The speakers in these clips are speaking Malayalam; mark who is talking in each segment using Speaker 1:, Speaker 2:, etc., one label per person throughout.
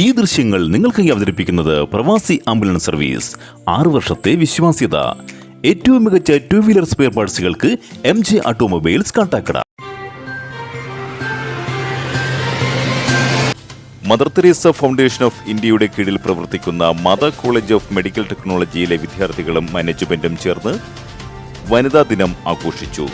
Speaker 1: ഈ ദൃശ്യങ്ങൾ നിങ്ങൾക്കായി അവതരിപ്പിക്കുന്നത് പ്രവാസി ആംബുലൻസ് സർവീസ്. ആറു വർഷത്തെ വിശ്വാസ്യത. ഏറ്റവും മികച്ച two wheeler spare പാർട്സുകൾക്ക് M J automobiles Kattakkada. Mother Teresa foundation of ഇന്ത്യയുടെ കീഴിൽ പ്രവർത്തിക്കുന്ന മദർ കോളേജ് ഓഫ് മെഡിക്കൽ ടെക്നോളജിയിലെ വിദ്യാർത്ഥികളും മാനേജ്മെന്റും ചേർന്ന് വനിതാ ദിനം ആഘോഷിച്ചു.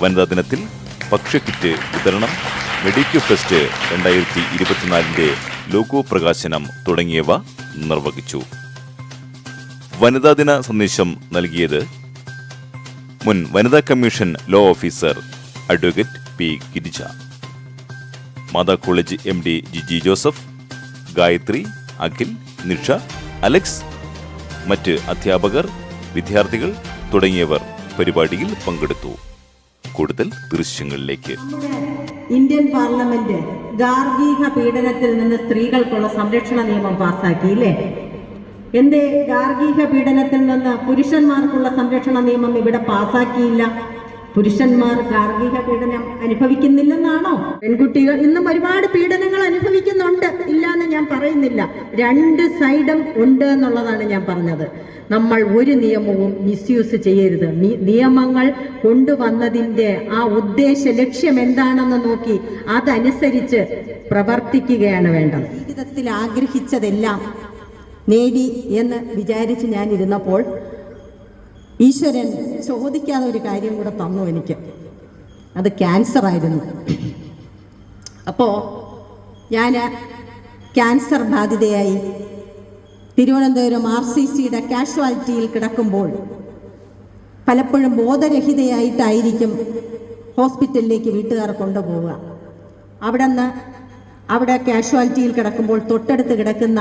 Speaker 1: വനിതാ ദിനത്തിൽ ഭക്ഷ്യക്കിറ്റ് വിതരണം മെഡിക്കൽ ഫെസ്റ്റ് രണ്ടായിരത്തി ഇരുപത്തിനാലിന്റെ ലോഗോ പ്രകാശനം തുടങ്ങിയവ നിർവഹിച്ചു. വനിതാ ദിന സന്ദേശം നൽകിയത് മുൻ വനിതാ commission law officer advocate P Girija Mata college M D Jiji Joseph Gayathri Akhil Nisha Alex മറ്റ് അധ്യാപകർ വിദ്യാർത്ഥികൾ തുടങ്ങിയവർ പരിപാടിയിൽ പങ്കെടുത്തു. കൂടുതൽ ദൃശ്യങ്ങളിലേക്ക്.
Speaker 2: ഇന്ത്യൻ പാർലമെന്റ് ഗാർഹിക പീഡനത്തിൽ നിന്ന് സ്ത്രീകൾക്കുള്ള സംരക്ഷണ നിയമം പാസാക്കി ഇല്ലേ എന്തേ ഗാർഹിക പീഡനത്തിൽ നിന്ന് പുരുഷന്മാർക്കുള്ള സംരക്ഷണ നിയമം ഇവിടെ പാസാക്കിയില്ല പുരുഷന്മാർ ഗാർഹിക പീഡനം അനുഭവിക്കുന്നില്ലെന്നാണോ? പെൺകുട്ടികൾ ഇന്നും ഒരുപാട് പീഡനങ്ങൾ അനുഭവിക്കുന്നുണ്ട് ഇല്ല എന്ന് ഞാൻ പറയുന്നില്ല. രണ്ട് സൈഡും ഉണ്ട് എന്നുള്ളതാണ് ഞാൻ പറഞ്ഞത്. നമ്മൾ ഒരു നിയമവും മിസ്യൂസ് ചെയ്യരുത്. നിയമങ്ങൾ കൊണ്ടുവന്നതിന്റെ ആ ഉദ്ദേശ ലക്ഷ്യം എന്താണെന്ന് നോക്കി അതനുസരിച്ച് പ്രവർത്തിക്കുകയാണ് വേണ്ടത്. ജീവിതത്തിൽ ആഗ്രഹിച്ചതെല്ലാം നേടി എന്ന് വിചാരിച്ച് ഞാൻ ഇരുന്നപ്പോൾ ഈശ്വരൻ ചോദിക്കാതെ ഒരു കാര്യം കൂടെ തന്നു എനിക്ക്. അത് ക്യാൻസർ ആയിരുന്നു. അപ്പോൾ ഞാൻ ക്യാൻസർ ബാധിതയായി. തിരുവനന്തപുരം ആർ സി സിയുടെ കാഷ്വാലിറ്റിയിൽ കിടക്കുമ്പോൾ പലപ്പോഴും ബോധരഹിതയായിട്ടായിരിക്കും ഹോസ്പിറ്റലിലേക്ക് വീട്ടുകാർ കൊണ്ടുപോവുക. അവിടെ നിന്ന് അവിടെ കാഷ്വാലിറ്റിയിൽ കിടക്കുമ്പോൾ തൊട്ടടുത്ത് കിടക്കുന്ന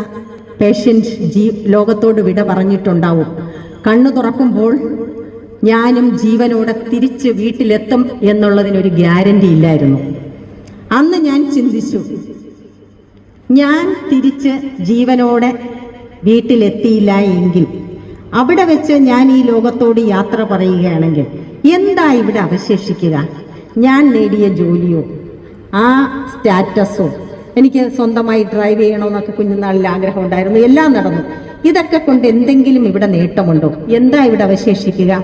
Speaker 2: പേഷ്യൻസ് ജീ ലോകത്തോട് വിട പറഞ്ഞിട്ടുണ്ടാവും. കണ്ണു തുറക്കുമ്പോൾ ഞാനും ജീവനോടെ തിരിച്ച് വീട്ടിലെത്തും എന്നുള്ളതിനൊരു ഗ്യാരണ്ടി ഇല്ലായിരുന്നു. അന്ന് ഞാൻ ചിന്തിച്ചു ഞാൻ തിരിച്ച് ജീവനോടെ വീട്ടിലെത്തിയില്ല എങ്കിൽ അവിടെ വെച്ച് ഞാൻ ഈ ലോകത്തോട് യാത്ര പറയുകയാണെങ്കിൽ എന്താ ഇവിടെ അവശേഷിക്കുക? ഞാൻ നേടിയ ജോലിയോ? ആ സ്റ്റാറ്റസോ? എനിക്ക് സ്വന്തമായി ഡ്രൈവ് ചെയ്യണമെന്നൊക്കെ കുഞ്ഞുനാളിൽ ആഗ്രഹം ഉണ്ടായിരുന്നു എല്ലാം നടന്നു. ഇതൊക്കെ കൊണ്ട് എന്തെങ്കിലും ഇവിടെ നേട്ടമുണ്ടോ? എന്താ ഇവിടെ അവശേഷിക്കുക?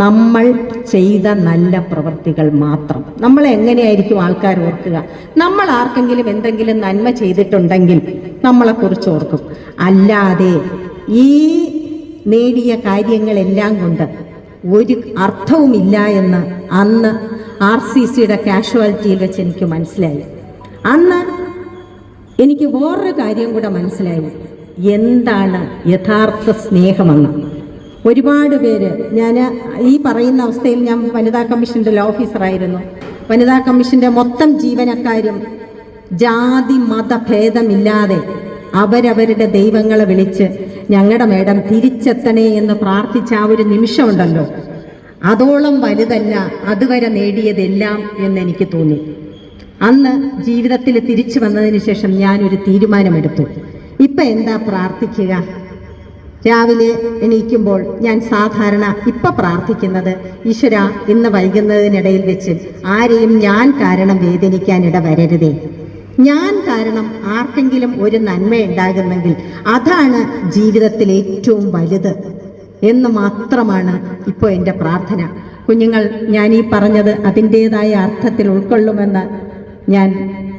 Speaker 2: നമ്മൾ ചെയ്ത നല്ല പ്രവൃത്തികൾ മാത്രം. നമ്മൾ എങ്ങനെയായിരിക്കും ആൾക്കാർ ഓർക്കുക? നമ്മൾ ആർക്കെങ്കിലും എന്തെങ്കിലും നന്മ ചെയ്തിട്ടുണ്ടെങ്കിൽ നമ്മളെക്കുറിച്ച് ഓർക്കും. അല്ലാതെ ഈ നേടിയ കാര്യങ്ങളെല്ലാം കൊണ്ട് ഒരു അർത്ഥവുമില്ല എന്ന് അന്ന് ആർ സി സിയുടെ കാഷ്വാലിറ്റിയിൽ വെച്ച് എനിക്ക് മനസ്സിലായി. അന്ന് എനിക്ക് വേറൊരു കാര്യം കൂടെ മനസ്സിലായി. എന്താണ് യഥാർത്ഥ സ്നേഹമെന്ന്? ഒരുപാട് പേര്. ഞാൻ ഈ പറയുന്ന അവസ്ഥയിൽ ഞാൻ വനിതാ കമ്മീഷന്റെ ഓഫീസറായിരുന്നു വനിതാ കമ്മീഷന്റെ മൊത്തം ജീവനക്കാരും ജാതി മതഭേദമില്ലാതെ അവരവരുടെ ദൈവങ്ങളെ വിളിച്ച് ഞങ്ങളുടെ മേഡം തിരിച്ചെത്തണേ എന്ന് പ്രാർത്ഥിച്ച ആ ഒരു നിമിഷമുണ്ടല്ലോ. അതോളം വലുതല്ല അതുവരെ നേടിയതെല്ലാം എന്നെനിക്ക് തോന്നി. അന്ന് ജീവിതത്തിൽ തിരിച്ചു വന്നതിന് ശേഷം ഞാനൊരു തീരുമാനമെടുത്തു. ഇപ്പം എന്താ പ്രാർത്ഥിക്കുക? രാവിലെ എണീക്കുമ്പോൾ ഞാൻ സാധാരണ ഇപ്പം പ്രാർത്ഥിക്കുന്നത് ഈശ്വര ഇന്ന് വൈകുന്നതിനിടയിൽ വെച്ച് ആരെയും ഞാൻ കാരണം വേദനിക്കാനിട വരരുതേ ഞാൻ കാരണം ആർക്കെങ്കിലും ഒരു നന്മ ഉണ്ടാകുന്നെങ്കിൽ അതാണ് ജീവിതത്തിൽ ഏറ്റവും വലുത് എന്ന് മാത്രമാണ് ഇപ്പോൾ എന്റെ പ്രാർത്ഥന. കുഞ്ഞുങ്ങൾ ഞാൻ ഈ പറഞ്ഞത് അതിന്റേതായ അർത്ഥത്തിൽ ഉൾക്കൊള്ളുമെന്ന് ഞാൻ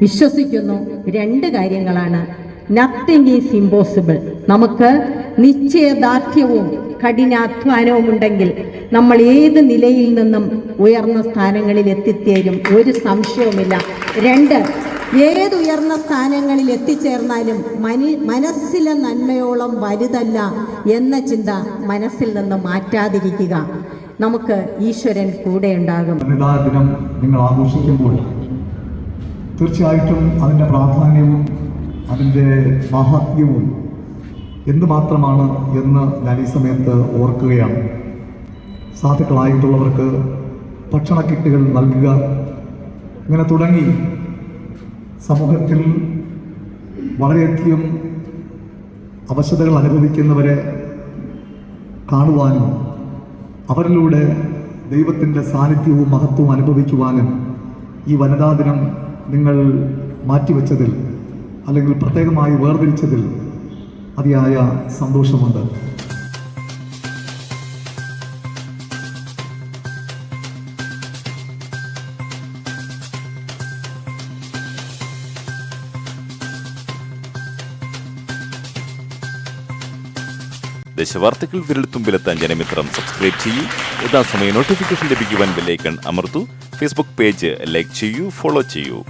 Speaker 2: വിശ്വസിക്കുന്നു. രണ്ട് കാര്യങ്ങളാണ് നത്തിങ് ഈസ് ഇമ്പോസിബിൾ നമുക്ക് നിശ്ചയദാർഢ്യവും കഠിനാധ്വാനവും ഉണ്ടെങ്കിൽ നമ്മൾ ഏത് നിലയിൽ നിന്നും ഉയർന്ന സ്ഥാനങ്ങളിൽ എത്തിത്തേരും ഒരു സംശയവുമില്ല. രണ്ട് ഏത് ഉയർന്ന സ്ഥാനങ്ങളിൽ എത്തിച്ചേർന്നാലും മനി മനസ്സിലെ നന്മയോളം വലുതല്ല എന്ന ചിന്ത മനസ്സിൽ നിന്ന് മാറ്റാതിരിക്കുക. നമുക്ക് ഈശ്വരൻ കൂടെയുണ്ടാകും
Speaker 3: ഉണ്ടാകും. ദിനം നിങ്ങൾ ആഘോഷിക്കുമ്പോൾ തീർച്ചയായിട്ടും അതിന്റെ പ്രാധാന്യവും അതിന്റെ മഹാത്മ്യവും എന്ത് മാത്രമാണ് എന്ന് ഞാൻ ഈ സമയത്ത് ഓർക്കുകയാണ്. സാധുക്കളായിട്ടുള്ളവർക്ക് ഭക്ഷണ കിറ്റുകൾ നൽകുക ഇങ്ങനെ തുടങ്ങി. സമൂഹത്തിൽ വളരെയധികം അവശതകൾ അനുഭവിക്കുന്നവരെ കാണുവാനും അവരിലൂടെ ദൈവത്തിന്റെ സാന്നിധ്യവും മഹത്വവും അനുഭവിക്കുവാനും ഈ വനിതാ ദിനം നിങ്ങൾ മാറ്റിവെച്ചതിൽ അല്ലെങ്കിൽ പ്രത്യേകമായി വേർതിരിച്ചതിൽ അതിയായ സന്തോഷമുണ്ട്.
Speaker 1: ദശവാർത്തകൾ വിരൽത്തുമ്പിലെത്താൻ ജനമിത്രം സബ്സ്ക്രൈബ് ചെയ്യൂ. യഥാസമയം നോട്ടിഫിക്കേഷൻ ലഭിക്കുവാൻ ബെല്ലൈക്കൺ അമർത്തു. ഫേസ്ബുക്ക് പേജ് ലൈക്ക് ചെയ്യൂ ഫോളോ ചെയ്യൂ.